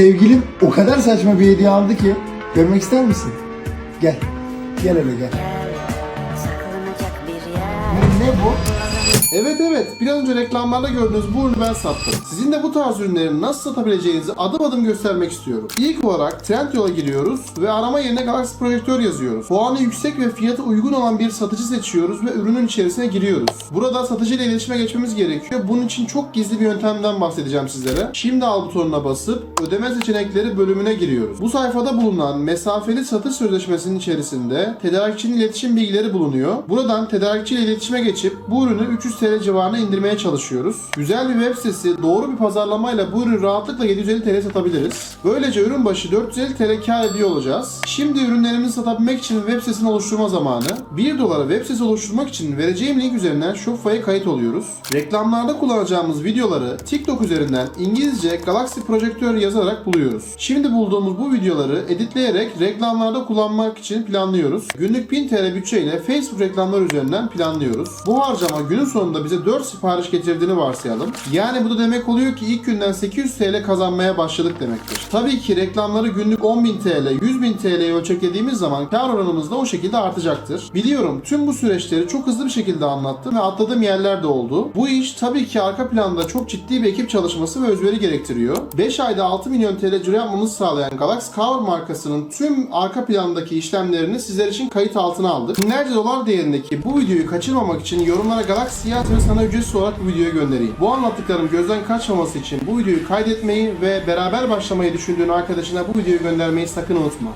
sevgilim o kadar saçma bir hediye aldı ki. Görmek ister misin? Gel. Gel hele gel. Saklanacak bir yer. Ne, ne bu? Evet evet bir an önce reklamlarda gördüğünüz bu ürünü ben sattım. Sizin de bu tarz ürünleri nasıl satabileceğinizi adım adım göstermek istiyorum. İlk olarak Trendyol'a giriyoruz ve arama yerine Galaxy Projektör yazıyoruz. Puanı yüksek ve fiyatı uygun olan bir satıcı seçiyoruz ve ürünün içerisine giriyoruz. Burada satıcı ile iletişime geçmemiz gerekiyor. Bunun için çok gizli bir yöntemden bahsedeceğim sizlere. Şimdi al butonuna basıp ödeme seçenekleri bölümüne giriyoruz. Bu sayfada bulunan mesafeli satış sözleşmesinin içerisinde tedarikçinin iletişim bilgileri bulunuyor. Buradan tedarikçi ile iletişime geçip bu ürünü 300 TL civarına indirmeye çalışıyoruz. Güzel bir web sitesi, doğru bir pazarlamayla bu ürünü rahatlıkla 750 TL satabiliriz. Böylece ürün başı 450 TL kar ediyor olacağız. Şimdi ürünlerimizi satabilmek için web sitesini oluşturma zamanı. 1 dolara web sitesi oluşturmak için vereceğim link üzerinden Shopify'a kayıt oluyoruz. Reklamlarda kullanacağımız videoları TikTok üzerinden İngilizce Galaxy Projektör yazarak buluyoruz. Şimdi bulduğumuz bu videoları editleyerek reklamlarda kullanmak için planlıyoruz. Günlük 1000 TL bütçeyle Facebook reklamları üzerinden planlıyoruz. Bu harcama günün sonunda bize 4 sipariş getirdiğini varsayalım. Yani bu da demek oluyor ki ilk günden 800 TL kazanmaya başladık demektir. Tabii ki reklamları günlük 10.000 TL, 100.000 TL'ye ölçeklediğimiz zaman kar oranımız da o şekilde artacaktır. Biliyorum tüm bu süreçleri çok hızlı bir şekilde anlattım ve atladığım yerler de oldu. Bu iş tabii ki arka planda çok ciddi bir ekip çalışması ve özveri gerektiriyor. 5 ayda 6 milyon TL ciro yapmamızı sağlayan Galaxy Cover markasının tüm arka plandaki işlemlerini sizler için kayıt altına aldık. Binlerce dolar değerindeki bu videoyu kaçırmamak için yorumlara Galaxy ve sana ücretsiz olarak bu videoyu göndereyim. Bu anlattıklarım gözden kaçmaması için bu videoyu kaydetmeyi ve beraber başlamayı düşündüğün arkadaşına bu videoyu göndermeyi sakın unutma.